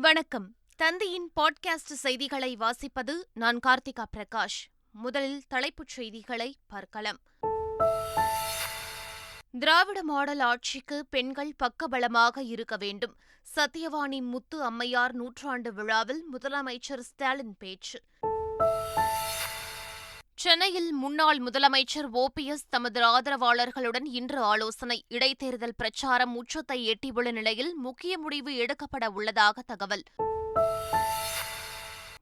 வணக்கம். தந்தியின் பாட்காஸ்ட் செய்திகளை வாசிப்பது நான் கார்த்திகா பிரகாஷ். முதலில் தலைப்புச் செய்திகளை பார்க்கலாம். திராவிட மாடல் ஆட்சிக்கு பெண்கள் பக்கபலமாக இருக்க வேண்டும். சத்தியவாணி முத்து அம்மையார் நூற்றாண்டு விழாவில் முதலமைச்சர் ஸ்டாலின் பேச்சு. சென்னையில் முன்னாள் முதலமைச்சர் ஓபிஎஸ் தமது ஆதரவாளர்களுடன் இன்று ஆலோசனை. இடைத்தேர்தல் பிரச்சாரம் உச்சத்தை எட்டியுள்ள நிலையில் முக்கிய முடிவு எடுக்கப்பட உள்ளதாக தகவல்.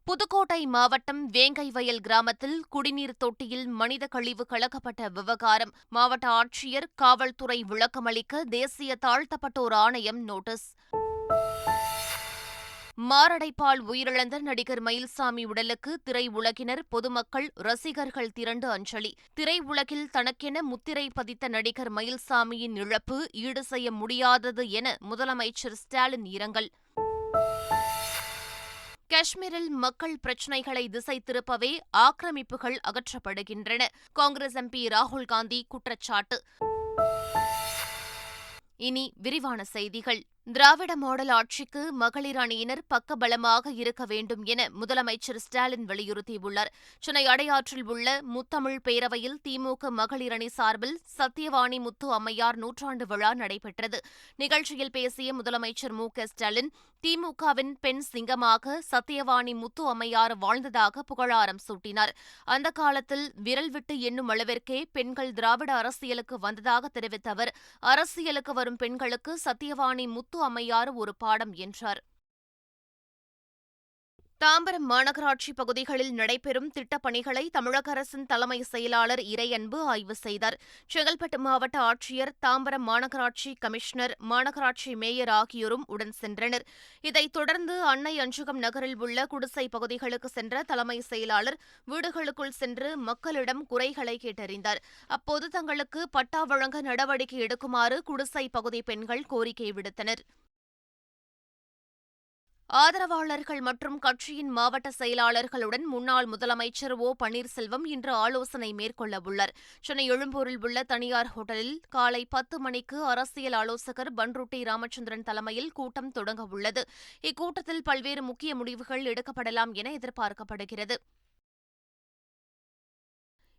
புதுக்கோட்டை மாவட்டம் வேங்கைவயல் கிராமத்தில் குடிநீர் தொட்டியில் மனித கழிவு கலக்கப்பட்ட விவகாரம். மாவட்ட ஆட்சியர் காவல்துறை விளக்கமளிக்க தேசிய தாழ்த்தப்பட்டோர் ஆணையம் நோட்டீஸ். மாரடைப்பால் உயிரிழந்த நடிகர் மயில்சாமி உடலுக்கு திரையுலகினர் பொதுமக்கள் ரசிகர்கள் திரண்டு அஞ்சலி. திரையுலகில் தனக்கென முத்திரை பதித்த நடிகர் மயில்சாமியின் இழப்பு ஈடு செய்ய முடியாதது என முதலமைச்சர் ஸ்டாலின் இரங்கல். காஷ்மீரில் மக்கள் பிரச்சினைகளை திசை திருப்பவே ஆக்கிரமிப்புகள் அகற்றப்படுகின்றன. காங்கிரஸ் எம்பி ராகுல் காந்தி குற்றச்சாட்டு. இனி விரிவான செய்திகள். திராவிட மாடல் ஆட்சிக்கு மகளிர் அணியினர் பக்கபலமாக இருக்க வேண்டும் என முதலமைச்சர் ஸ்டாலின் வலியுறுத்தியுள்ளார். சென்னை அடையாற்றில் உள்ள முத்தமிழ் பேரவையில் திமுக மகளிர் அணி சார்பில் சத்தியவாணி முத்து அம்மையார் நூற்றாண்டு விழா நடைபெற்றது. நிகழ்ச்சியில் பேசிய முதலமைச்சர் மு க ஸ்டாலின் திமுகவின் பெண் சிங்கமாக சத்தியவாணி முத்து அம்மையார் வாழ்ந்ததாக புகழாரம் சூட்டினார். அந்த காலத்தில் விரல் விட்டு எண்ணும் அளவிற்கே பெண்கள் திராவிட அரசியலுக்கு வந்ததாக தெரிவித்த அவர் அரசியலுக்கு வரும் பெண்களுக்கு சத்தியவாணி முத்து அமையாறு ஒரு பாடம் என்றார். தாம்பரம் மாநகராட்சி பகுதிகளில் நடைபெறும் திட்டப் பணிகளை தமிழக அரசின் தலைமை செயலாளர் இறையன்பு ஆய்வு செய்தார். செங்கல்பட்டு மாவட்ட ஆட்சியர் தாம்பரம் மாநகராட்சி கமிஷனர் மாநகராட்சி மேயர் ஆகியோரும் உடன் சென்றனர். இதைத் தொடர்ந்து அன்னை அஞ்சுகம் நகரில் உள்ள குடிசை பகுதிகளுக்கு சென்ற தலைமை செயலாளர் வீடுகளுக்குள் சென்று மக்களிடம் குறைகளை கேட்டறிந்தார். அப்போது தங்களுக்கு பட்டா வழங்க நடவடிக்கை எடுக்குமாறு குடிசை பகுதி பெண்கள் கோரிக்கை விடுத்தனர். ஆதரவாளர்கள் மற்றும் கட்சியின் மாவட்ட செயலாளர்களுடன் முன்னாள் முதலமைச்சர் ஓ. பன்னீர்செல்வம் இன்று ஆலோசனை மேற்கொள்ளவுள்ளார். சென்னை எழும்பூரில் உள்ள தனியார் ஹோட்டலில் காலை பத்து மணிக்கு அரசியல் ஆலோசகர் பன்ருட்டி ராமச்சந்திரன் தலைமையில் கூட்டம் தொடங்கவுள்ளது. இக்கூட்டத்தில் பல்வேறு முக்கிய முடிவுகள் எடுக்கப்படலாம் என எதிர்பார்க்கப்படுகிறது.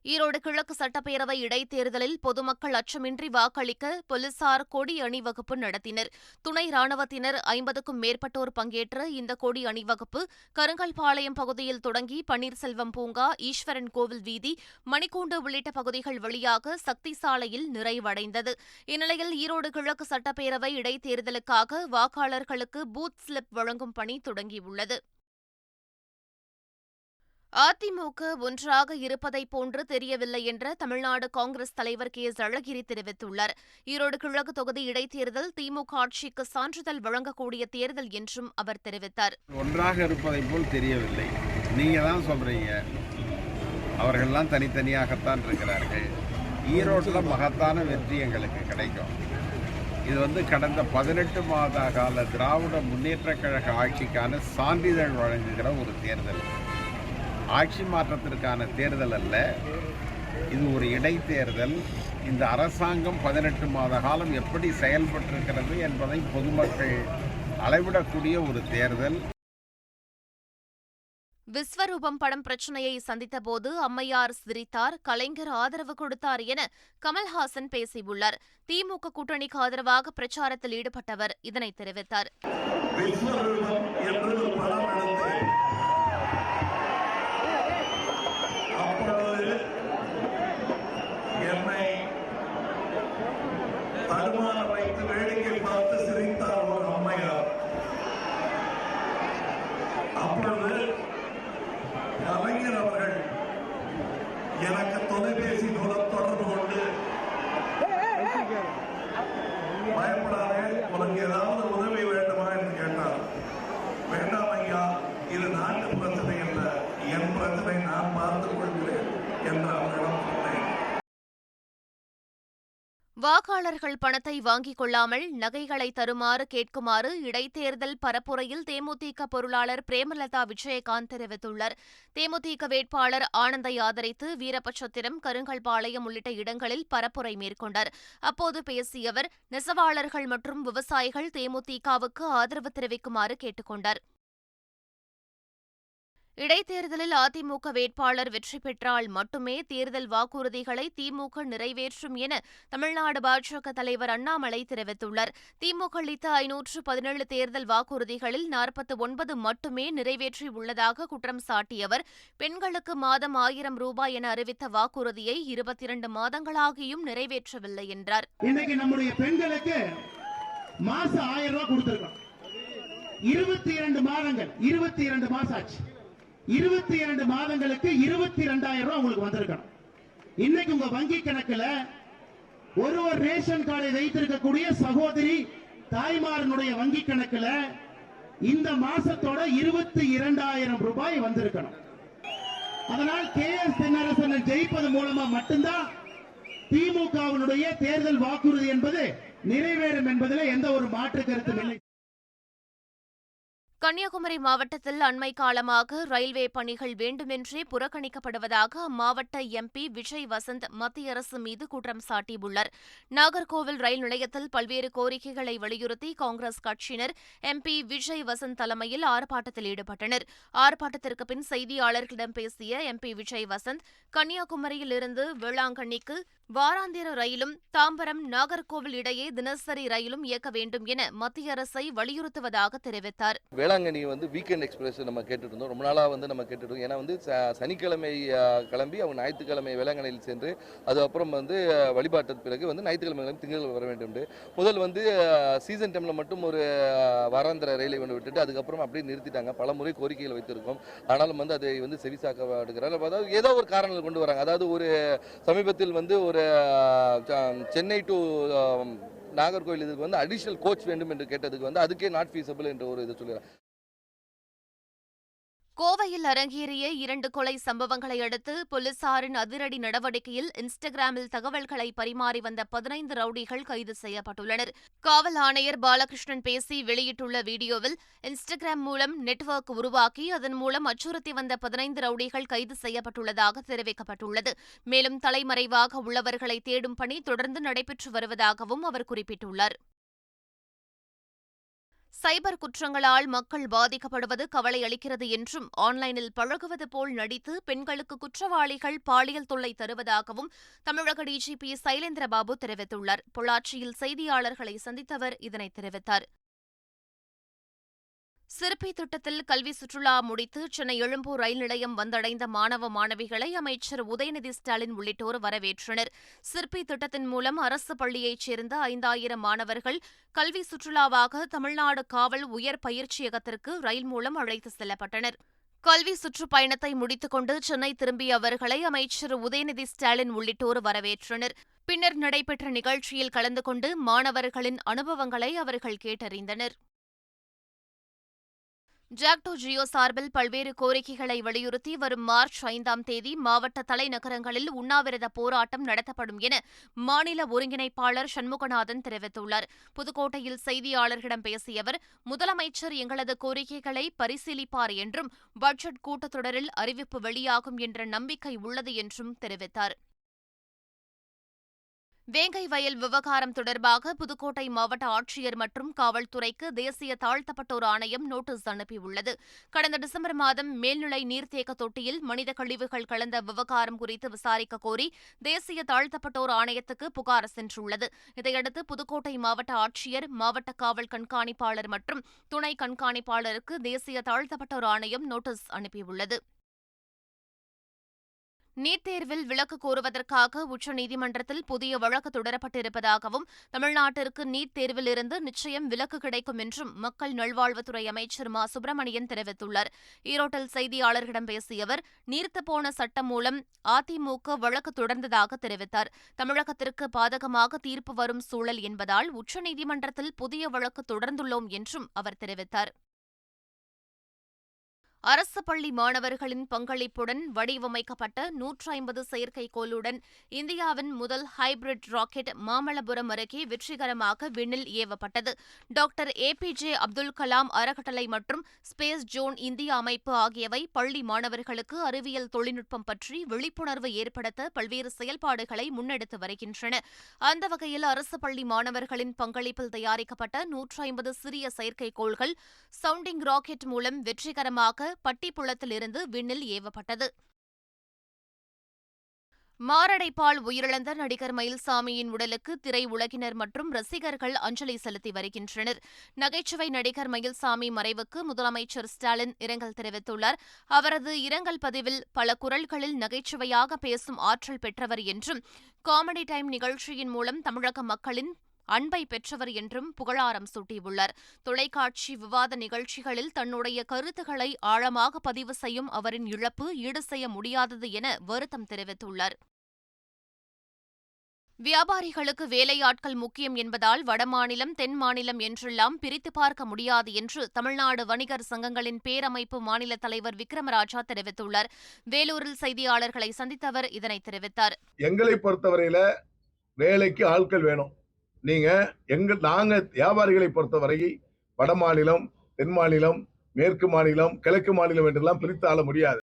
ஈரோடு கிழக்கு சட்டப்பேரவை இடைத்தேர்தலில் பொதுமக்கள் அச்சமின்றி வாக்களிக்க போலீசார் கொடி அணிவகுப்பு நடத்தினர். துணை ராணுவத்தினர் ஐம்பதுக்கும் மேற்பட்டோர் பங்கேற்ற இந்த கொடி அணிவகுப்பு கருங்கல்பாளையம் பகுதியில் தொடங்கி பன்னீர்செல்வம் பூங்கா ஈஸ்வரன் கோவில் வீதி மணிக்கூண்டு உள்ளிட்ட பகுதிகள் வழியாக சக்தி சாலையில் நிறைவடைந்தது. இந்நிலையில் ஈரோடு கிழக்கு சட்டப்பேரவை இடைத்தேர்தலுக்காக வாக்காளர்களுக்கு பூத் ஸ்லிப் வழங்கும் பணி தொடங்கியுள்ளது. அதிமுக ஒன்றாக இருப்பதை போன்று தெரியவில்லை என்ற தமிழ்நாடு காங்கிரஸ் தலைவர் கே. எஸ். அழகிரி தெரிவித்துள்ளார். ஈரோடு கிழக்கு தொகுதி இடைத்தேர்தல் திமுக ஆட்சிக்கு சான்றிதழ் வழங்கக்கூடிய தேர்தல் என்றும் அவர் தெரிவித்தார். ஒன்றாக இருப்பதை போல் தெரியவில்லை. நீங்க தான் சொல்றீங்க. அவர்கள்லாம் தனித்தனியாகத்தான் இருக்கிறார்கள். ஈரோட்டில் மகத்தான வெற்றி எங்களுக்கு கிடைக்கும். இது வந்து கடந்த பதினெட்டு மாத கால திராவிட முன்னேற்ற கழக ஆட்சிக்கான சான்றிதழ் வழங்குகிற ஒரு தேர்தல். ஆட்சி மாற்றத்திற்கான தேர்தல் அல்ல. இது ஒரு இடைத்தேர்தல். இந்த அரசாங்கம் பதினெட்டு மாத காலம் எப்படி செயல்பட்டிருக்கிறது என்பதை பொதுமக்கள் அளவிடக்கூடிய ஒரு தேர்தல். விஸ்வரூபம் படம் பிரச்சனையை சந்தித்தபோது அம்மையார் சிரித்தார் கலைஞர் ஆதரவு கொடுத்தார் என கமல்ஹாசன் பேசியுள்ளார். திமுக கூட்டணிக்கு ஆதரவாக பிரச்சாரத்தில் ஈடுபட்டவர் இதனை தெரிவித்தார். வாக்காளர்கள் பணத்தை வாங்கிக் கொள்ளாமல் நகைகளை தருமாறு கேட்குமாறு இடைத்தேர்தல் பரப்புரையில் தேமுதிக பொருளாளர் பிரேமலதா விஜயகாந்த் தெரிவித்துள்ளார். தேமுதிக வேட்பாளர் ஆனந்தை ஆதரித்து வீரபட்சத்திரம் கருங்கல்பாளையம் உள்ளிட்ட இடங்களில் பரப்புரை மேற்கொண்டார். அப்போது பேசிய அவர் நெசவாளர்கள் மற்றும் விவசாயிகள் தேமுதிகவுக்கு ஆதரவு தெரிவிக்குமாறு கேட்டுக் கொண்டார். இடைத்தேர்தலில் அதிமுக வேட்பாளர் வெற்றி பெற்றால் மட்டுமே தேர்தல் வாக்குறுதிகளை திமுக நிறைவேற்றும் என தமிழ்நாடு பாஜக தலைவர் அண்ணாமலை தெரிவித்துள்ளார். திமுக அளித்த ஐநூற்று பதினேழு தேர்தல் வாக்குறுதிகளில் நாற்பத்தி ஒன்பது மட்டுமே நிறைவேற்றியுள்ளதாக குற்றம் சாட்டியவர். பெண்களுக்கு மாதம் ஆயிரம் ரூபாய் என அறிவித்த வாக்குறுதியை இருபத்தி இரண்டு மாதங்களாகியும் நிறைவேற்றவில்லை என்றார். இன்னைக்கு நம்முடைய பெண்களுக்கு மாசம் ஆயிரம் ரூபாய் கொடுத்திருக்கோம். இருபத்தி இரண்டு மாதங்கள் இருபத்தி இரண்டு மாசம் ஆச்சு. இருபத்தி இரண்டு மாதங்களுக்கு இருபத்தி ரெண்டாயிரம் ரூபாய் உங்களுக்கு வந்திருக்கணும். இன்னைக்கு உங்க வங்கி கணக்குல ஒரு ஒரு ரேஷன் கார்டை வைத்திருக்கக்கூடிய சகோதரி தாய்மாரனுடைய வங்கி கணக்குல இந்த மாசத்தோட இருபத்தி இரண்டாயிரம் ரூபாய் வந்திருக்கணும். அதனால் கே எஸ் தென்னரசன் ஜெயிப்பது மூலமா மட்டும்தான் திமுகவினுடைய தேர்தல் வாக்குறுதி என்பது நிறைவேறும் என்பதில் எந்த ஒரு மாற்று கருத்தும் இல்லை. கன்னியாகுமரி மாவட்டத்தில் அண்மை காலமாக ரயில்வே பணிகள் வேண்டுமென்றே புறக்கணிக்கப்படுவதாக அம்மாவட்ட எம்பி விஜய் வசந்த் மத்திய அரசு மீது குற்றம் சாட்டியுள்ளார். நாகர்கோவில் ரயில் நிலையத்தில் பல்வேறு கோரிக்கைகளை வலியுறுத்தி காங்கிரஸ் கட்சியினர் எம்பி விஜய் வசந்த் தலைமையில் ஆர்ப்பாட்டத்தில் ஈடுபட்டனர். ஆர்ப்பாட்டத்திற்கு பின் செய்தியாளர்களிடம் பேசிய எம்பி விஜய் வசந்த் கன்னியாகுமரியிலிருந்து வேளாங்கண்ணிக்கு வாராந்திர ரயிலும் தாம்பரம் நாகர்கோவில் இடையே தினசரி ரயிலும் இயக்க வேண்டும் என மத்திய அரசை வலியுறுத்துவதாக தெரிவித்தார். வேளாங்கண்ணி வந்து வீக்கெண்ட் எக்ஸ்பிரஸ் நம்ம கேட்டுட்டு இருந்தோம். ரொம்ப நாளாக வந்து நம்ம கேட்டுட்டு இருந்தோம். ஏன்னா வந்து ச- சனிக்கிழமை கிளம்பி அவங்க ஞாயிற்றுக்கிழமை வேளாங்கண்ணியில் சென்று அதுக்கப்புறம் வந்து வழிபாட்டு பிறகு வந்து ஞாயிற்றுக்கிழமை கிளம்பி திங்கள் வர வேண்டும் முதல் வந்து சீசன் டைமில் மட்டும் ஒரு வாராந்திர ரயிலை ஒன்று விட்டுட்டு அதுக்கப்புறம் அப்படியே நிறுத்திட்டாங்க. பல முறை கோரிக்கைகள் வைத்திருக்கோம். ஆனாலும் வந்து அதை வந்து செவிசாக்க எடுக்கிறார் அதாவது ஏதோ ஒரு காரணங்கள் கொண்டு வராங்க. அதாவது ஒரு சமீபத்தில் வந்து ஒரு சென்னை டு நாகர்கோவில் இதுக்கு வந்து அடிஷனல் கோச் வேண்டும் என்று கேட்டதுக்கு வந்து அதுக்கே நாட் ஃபீஸபிள் என்ற ஒரு இது சொல்லுறேன் கோவையில் அரங்கேறிய இரண்டு கொலை சம்பவங்களை அடுத்து போலீசாரின் அதிரடி நடவடிக்கையில் இன்ஸ்டாகிராமில் தகவல்களை பரிமாறி வந்த பதினைந்து ரவுடிகள் கைது செய்யப்பட்டுள்ளனர். காவல் ஆணையர் பாலகிருஷ்ணன் பேசி வெளியிட்டுள்ள வீடியோவில் இன்ஸ்டாகிராம் மூலம் நெட்வொர்க் உருவாக்கி அதன் மூலம் அச்சுறுத்தி வந்த பதினைந்து ரவுடிகள் கைது செய்யப்பட்டுள்ளதாக தெரிவிக்கப்பட்டுள்ளது. மேலும் தலைமறைவாக உள்ளவர்களை தேடும் பணி தொடர்ந்து நடைபெற்று வருவதாகவும் அவர் குறிப்பிட்டுள்ளார். சைபர் குற்றங்களால் மக்கள் பாதிக்கப்படுவது கவலை அளிக்கிறது என்றும் ஆன்லைனில் பழகுவது போல் நடித்து பெண்களுக்கு குற்றவாளிகள் பாலியல் தொல்லை தருவதாகவும் தமிழக டிஜிபி சைலேந்திரபாபு தெரிவித்துள்ளார். பொள்ளாச்சியில் செய்தியாளர்களை சந்தித்தவர் இதனை தெரிவித்தார். சிற்பி திட்டத்தில் கல்வி சுற்றுலா முடித்து சென்னை எழும்பூர் ரயில் நிலையம் வந்தடைந்த மாணவ மாணவிகளை அமைச்சர் உதயநிதி ஸ்டாலின் உள்ளிட்டோர் வரவேற்றனர். சிற்பி திட்டத்தின் மூலம் அரசு பள்ளியைச் சேர்ந்த ஐந்தாயிரம் மாணவர்கள் கல்வி சுற்றுலாவாக தமிழ்நாடு காவல் உயர் பயிற்சியகத்திற்கு ரயில் மூலம் அழைத்து செல்லப்பட்டனர். கல்வி சுற்றுப்பயணத்தை முடித்துக்கொண்டு சென்னை திரும்பிய அவர்களை அமைச்சர் உதயநிதி ஸ்டாலின் உள்ளிட்டோர் வரவேற்றனர். பின்னர் நடைபெற்ற நிகழ்ச்சியில் கலந்து கொண்டு மாணவர்களின் அனுபவங்களை அவர்கள் கேட்டறிந்தனர். ஜாக்டோ ஜியோ சார்பில் பல்வேறு கோரிக்கைகளை வலியுறுத்தி வரும் மார்ச் ஐந்தாம் தேதி மாவட்ட தலைநகரங்களில் உண்ணாவிரத போராட்டம் நடத்தப்படும் என மாநில ஒருங்கிணைப்பாளர் சண்முகநாதன் தெரிவித்துள்ளார். புதுக்கோட்டையில் செய்தியாளர்களிடம் பேசிய அவர் முதலமைச்சர் எங்களது கோரிக்கைகளை பரிசீலிப்பார் என்றும் பட்ஜெட் கூட்டத்தொடரில் அறிவிப்பு வெளியாகும் என்ற நம்பிக்கை உள்ளது என்றும் தெரிவித்தார். வேங்கை வயல் விவகாரம் தொடர்பாக புதுக்கோட்டை மாவட்ட ஆட்சியர் மற்றும் காவல்துறைக்கு தேசிய தாழ்த்தப்பட்டோர் ஆணையம் நோட்டீஸ் அனுப்பியுள்ளது. கடந்த டிசம்பர் மாதம் மேல்நிலை நீர்த்தேக்க தொட்டியில் மனித கழிவுகள் கலந்த விவகாரம் குறித்து விசாரிக்க கோரி தேசிய தாழ்த்தப்பட்டோர் ஆணையத்துக்கு புகார் சென்றுள்ளது. இதையடுத்து புதுக்கோட்டை மாவட்ட ஆட்சியர் மாவட்ட காவல் கண்காணிப்பாளர் மற்றும் துணை கண்காணிப்பாளருக்கு தேசிய தாழ்த்தப்பட்டோர் ஆணையம் நோட்டீஸ் அனுப்பியுள்ளது. நீட் தேர்வில் விலக்கு கோருவதற்காக உச்சநீதிமன்றத்தில் புதிய வழக்கு தொடரப்பட்டிருப்பதாகவும் தமிழ்நாட்டிற்கு நீட் தேர்விலிருந்து நிச்சயம் விலக்கு கிடைக்கும் என்றும் மக்கள் நல்வாழ்வுத்துறை அமைச்சர் மா. சுப்பிரமணியன் தெரிவித்துள்ளார். ஈரோட்டில் செய்தியாளர்களிடம் பேசிய அவர் நீர்த்துப்போன சட்டம் மூலம் அதிமுக வழக்கு தொடர்ந்ததாக தெரிவித்தார். தமிழகத்திற்கு பாதகமாக தீர்ப்பு வரும் சூழல் என்பதால் உச்சநீதிமன்றத்தில் புதிய வழக்கு தொடர்ந்துள்ளோம் என்றும் அவர் தெரிவித்தார். அரசு பள்ளி மாணவர்களின் பங்களிப்புடன் வடிவமைக்கப்பட்ட நூற்று ஐம்பது செயற்கைக்கோளுடன் இந்தியாவின் முதல் ஹைபிரிட் ராக்கெட் மாமல்லபுரம் அருகே வெற்றிகரமாக விண்ணில் ஏவப்பட்டது. Doctor A P J Abdul Kalam அறக்கட்டளை மற்றும் ஸ்பேஸ் ஜோன் இந்தியா அமைப்பு ஆகியவை பள்ளி மாணவர்களுக்கு அறிவியல் தொழில்நுட்பம் பற்றி விழிப்புணர்வு ஏற்படுத்த பல்வேறு செயல்பாடுகளை முன்னெடுத்து வருகின்றன. அந்த வகையில் அரசு பள்ளி மாணவர்களின் பங்களிப்பில் தயாரிக்கப்பட்ட நூற்று ஐம்பது சிறிய செயற்கைக்கோள்கள் சவுண்டிங் ராக்கெட் மூலம் வெற்றிகரமாக பட்டிப்புளத்திலிருந்து விண்ணில் ஏவப்பட்டது. மாரடைப்பால் உயிரிழந்த நடிகர் மயில்சாமியின் உடலுக்கு திரை உலகினர் மற்றும் ரசிகர்கள் அஞ்சலி செலுத்தி வருகின்றனர். நகைச்சுவை நடிகர் மயில்சாமி மறைவுக்கு முதலமைச்சர் ஸ்டாலின் இரங்கல் தெரிவித்துள்ளார். அவரது இரங்கல் பதிவில் பல குரல்களில் நகைச்சுவையாக பேசும் ஆற்றல் பெற்றவர் என்றும் காமெடி டைம் நிகழ்ச்சியின் மூலம் தமிழக மக்களின் அன்பை பெற்றவர் என்றும் புகழாரம் சூட்டியுள்ளார். தொலைக்காட்சி விவாத நிகழ்ச்சிகளில் தன்னுடைய கருத்துக்களை ஆழமாக பதிவு செய்யும் அவரின் இழப்பு ஈடு செய்ய முடியாதது என வருத்தம் தெரிவித்துள்ளார். வியாபாரிகளுக்கு வேலையாட்கள் முக்கியம் என்பதால் வடமாநிலம் தென் மாநிலம் என்றெல்லாம் பிரித்து பார்க்க முடியாது என்று தமிழ்நாடு வணிகர் சங்கங்களின் பேரமைப்பு மாநில தலைவர் விக்ரமராஜா தெரிவித்துள்ளார். வேலூரில் செய்தியாளர்களை சந்தித்தவர் இதனை தெரிவித்தார். எங்களை பொறுத்தவரையில வேலைக்கு ஆட்கள் வேணும். நீங்கள் எங்கள் நாங்கள் வியாபாரிகளை பொறுத்தவரை வட மாநிலம் தென் மாநிலம் மேற்கு மாநிலம் கிழக்கு மாநிலம் என்றெல்லாம் பிரித்து ஆள முடியாது.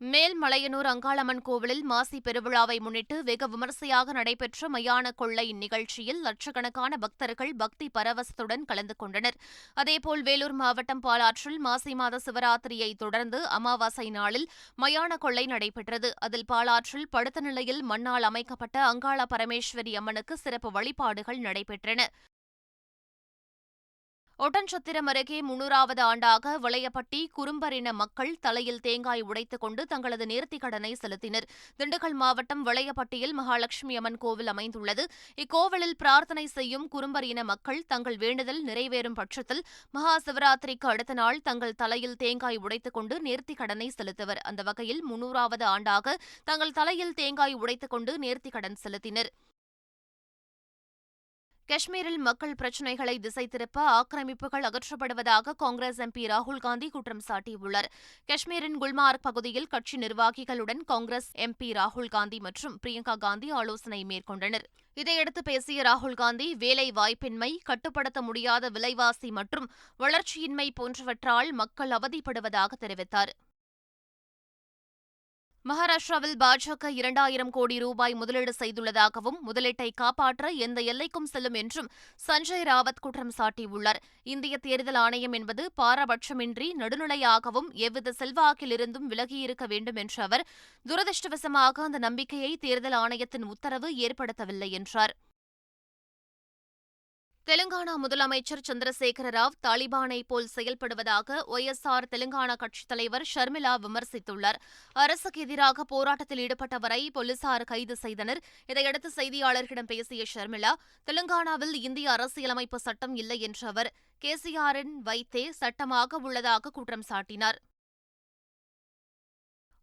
மேல்மலையனூர் அங்காளம்மன் கோவிலில் மாசி பெருவிழாவை முன்னிட்டு வெகு விமரிசையாக நடைபெற்ற மயான கொள்ளை நிகழ்ச்சியில் லட்சக்கணக்கான பக்தர்கள் பக்தி பரவசத்துடன் கலந்து கொண்டனர். அதேபோல் வேலூர் மாவட்டம் பாலாற்றில் மாசி மாத சிவராத்திரியை தொடர்ந்து அமாவாசை நாளில் மயான கொள்ளை நடைபெற்றது. அதில் பாலாற்றில் படுத்த நிலையில் மண்ணால் அமைக்கப்பட்ட அங்காள பரமேஸ்வரி அம்மனுக்கு சிறப்பு வழிபாடுகள் நடைபெற்றன. ஒட்டன்சத்திரம் அருகே முன்னூறாவது ஆண்டாக வளையப்பட்டி குறும்பரின மக்கள் தலையில் தேங்காய் உடைத்துக் கொண்டு தங்களது நேர்த்திக் கடனை செலுத்தினர். திண்டுக்கல் மாவட்டம் வளையப்பட்டியில் மகாலட்சுமி அம்மன் கோவில் அமைந்துள்ளது. இக்கோவிலில் பிரார்த்தனை செய்யும் குறும்பர் இன மக்கள் தங்கள் வேண்டுதல் நிறைவேறும் பட்சத்தில் மகா சிவராத்திரிக்கு அடுத்த நாள் தங்கள் தலையில் தேங்காய் உடைத்துக் கொண்டு நேர்த்திக் கடனை செலுத்துவர். அந்த வகையில் முன்னூறாவது ஆண்டாக தங்கள் தலையில் தேங்காய் உடைத்துக் கொண்டு நேர்த்திக் கடன் செலுத்தினர். காஷ்மீரில் மக்கள் பிரச்சினைகளை திசை திருப்ப ஆக்கிரமிப்புகள் அகற்றப்படுவதாக காங்கிரஸ் எம்பி ராகுல் காந்தி குற்றம் சாட்டியுள்ளார். காஷ்மீரின் குல்மார்க் பகுதியில் கட்சி நிர்வாகிகளுடன் காங்கிரஸ் எம்பி ராகுல் காந்தி மற்றும் பிரியங்கா காந்தி ஆலோசனை மேற்கொண்டனர். இதையடுத்து பேசிய ராகுல் காந்தி வேலை வாய்ப்பின்மை கட்டுப்படுத்த முடியாத விலைவாசி மற்றும் வளர்ச்சியின்மை போன்றவற்றால் மக்கள் அவதிப்படுவதாக தெரிவித்தார். மகாராஷ்டிராவில் பாஜக இரண்டாயிரம் கோடி ரூபாய் முதலீடு செய்துள்ளதாகவும் முதலீட்டை காப்பாற்ற எந்த எல்லைக்கும் செல்லும் என்றும் சஞ்சய் ராவத் குற்றம் சாட்டியுள்ளார். இந்திய தேர்தல் ஆணையம் என்பது பாரபட்சமின்றி நடுநிலையாகவும் எவ்வித செல்வாக்கிலிருந்தும் விலகியிருக்க வேண்டும் என்ற அவர் துரதிருஷ்டவசமாக அந்த நம்பிக்கையை தேர்தல் ஆணையத்தின் உத்தரவு ஏற்படுத்தவில்லை என்றார். தெலுங்கானா முதலமைச்சர் சந்திரசேகர ராவ் தாலிபானை போல் செயல்படுவதாக ஒய்எஸ்ஆர் தெலுங்கானா கட்சித் தலைவர் ஷர்மிளா விமர்சித்துள்ளார். அரசுக்கு எதிராக போராட்டத்தில் ஈடுபட்டவரை போலீசார் கைது செய்தனர். இதையடுத்து செய்தியாளர்களிடம் பேசிய ஷர்மிளா தெலுங்கானாவில் இந்திய அரசியலமைப்பு சட்டம் இல்லை என்ற அவர் கேசிஆரின் வைத்தே சட்டமாக உள்ளதாக குற்றம் சாட்டினார்.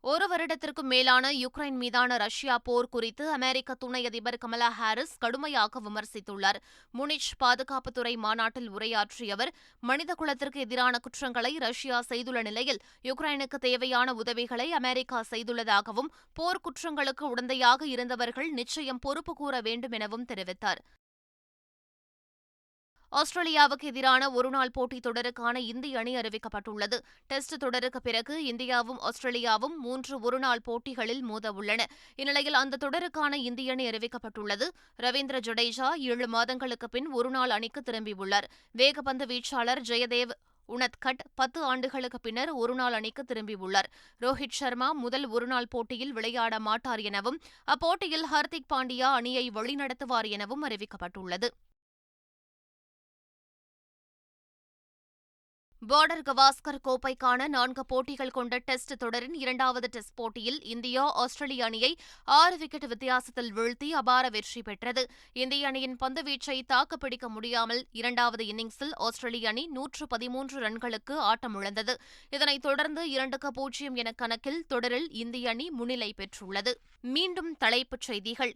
ஒரு வருடத்திற்கும் மேலான யுக்ரைன் மீதான ரஷ்யா போர் குறித்து அமெரிக்க துணை அதிபர் கமலா ஹாரிஸ் கடுமையாக விமர்சித்துள்ளார். முனிச் பாதுகாப்புத்துறை மாநாட்டில் உரையாற்றிய அவர் மனித குலத்திற்கு எதிரான குற்றங்களை ரஷ்யா செய்துள்ள நிலையில் யுக்ரைனுக்கு தேவையான உதவிகளை அமெரிக்கா செய்துள்ளதாகவும் போர்க்குற்றங்களுக்கு உடந்தையாக இருந்தவர்கள் நிச்சயம் பொறுப்பு கூற வேண்டும் எனவும் தெரிவித்தார். ஆஸ்திரேலியாவுக்கு எதிரான ஒருநாள் போட்டித் தொடருக்கான இந்திய அணி அறிவிக்கப்பட்டுள்ளது. டெஸ்ட் தொடருக்கு பிறகு இந்தியாவும் ஆஸ்திரேலியாவும் மூன்று ஒருநாள் போட்டிகளில் மோத உள்ளன இந்நிலையில் அந்த தொடருக்கான இந்திய அணி அறிவிக்கப்பட்டுள்ளது. ரவீந்திர ஜடேஜா ஏழு மாதங்களுக்கு பின் ஒருநாள் அணிக்கு திரும்பியுள்ளார். வேகப்பந்து வீச்சாளர் ஜெயதேவ் உனத்கட் பத்து ஆண்டுகளுக்கு பின்னர் ஒருநாள் அணிக்கு திரும்பியுள்ளார். ரோஹித் சர்மா முதல் ஒருநாள் போட்டியில் விளையாட மாட்டார் எனவும் அப்போட்டியில் ஹர்திக் பாண்டியா அணியை வழிநடத்துவார் எனவும் அறிவிக்கப்பட்டுள்ளது. பார்டர் கவாஸ்கர் கோப்பைக்கான நான்கு போட்டிகள் கொண்ட டெஸ்ட் தொடரின் இரண்டாவது டெஸ்ட் போட்டியில் இந்தியா ஆஸ்திரேலிய அணியை ஆறு விக்கெட் வித்தியாசத்தில் வீழ்த்தி அபார வெற்றி பெற்றது. இந்திய அணியின் பந்துவீச்சை தாக்குப்பிடிக்க முடியாமல் இரண்டாவது இன்னிங்ஸில் ஆஸ்திரேலிய அணி நூற்று பதிமூன்று ரன்களுக்கு ஆட்டமிழந்தது இதனைத் தொடர்ந்து இரண்டுக்கு பூஜ்ஜியம் என கணக்கில் தொடரில் இந்திய அணி முன்னிலை பெற்றுள்ளது. மீண்டும் தலைப்புச் செய்திகள்.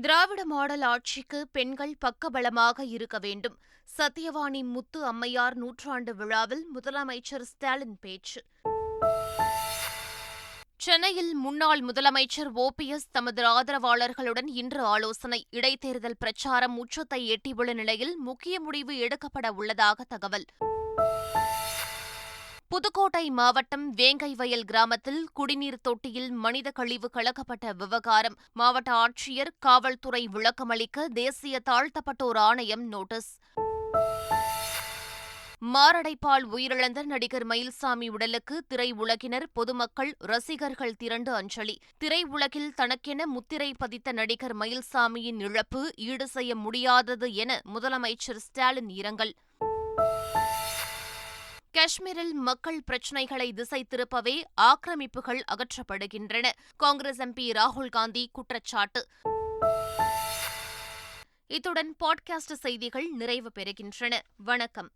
திராவிட மாடல் ஆட்சிக்கு பெண்கள் பக்கபலமாக இருக்க வேண்டும். சத்தியவாணி முத்து அம்மையார் நூற்றாண்டு விழாவில் முதலமைச்சர் ஸ்டாலின் பேச்சு. சென்னையில் முன்னாள் முதலமைச்சர் ஓபிஎஸ் தமது ஆதரவாளர்களுடன் இன்று ஆலோசனை. இடைத்தேர்தல் பிரச்சாரம் உச்சத்தை எட்டியுள்ள நிலையில் முக்கிய முடிவு எடுக்கப்பட உள்ளதாக தகவல். புதுக்கோட்டை மாவட்டம் வேங்கைவயல் கிராமத்தில் குடிநீர் தொட்டியில் மனித கழிவு கலக்கப்பட்ட விவகாரம். மாவட்ட ஆட்சியர் காவல்துறை விளக்கமளிக்க தேசிய தாழ்த்தப்பட்டோர் ஆணையம் நோட்டீஸ். மாரடைப்பால் உயிரிழந்த நடிகர் மயில்சாமி உடலுக்கு திரையுலகினர் பொதுமக்கள் ரசிகர்கள் திரண்டு அஞ்சலி. திரையுலகில் தனக்கென முத்திரை பதித்த நடிகர் மயில்சாமியின் இழப்பு ஈடு செய்ய முடியாதது என முதலமைச்சர் ஸ்டாலின் இரங்கல். காஷ்மீரில் மக்கள் பிரச்சினைகளை திசை திருப்பவே ஆக்கிரமிப்புகள் அகற்றப்படுகின்றன. காங்கிரஸ் எம்பி ராகுல் காந்தி குற்றச்சாட்டு. இத்துடன் பாட்காஸ்ட் செய்திகள் நிறைவு பெறுகின்றன. வணக்கம்.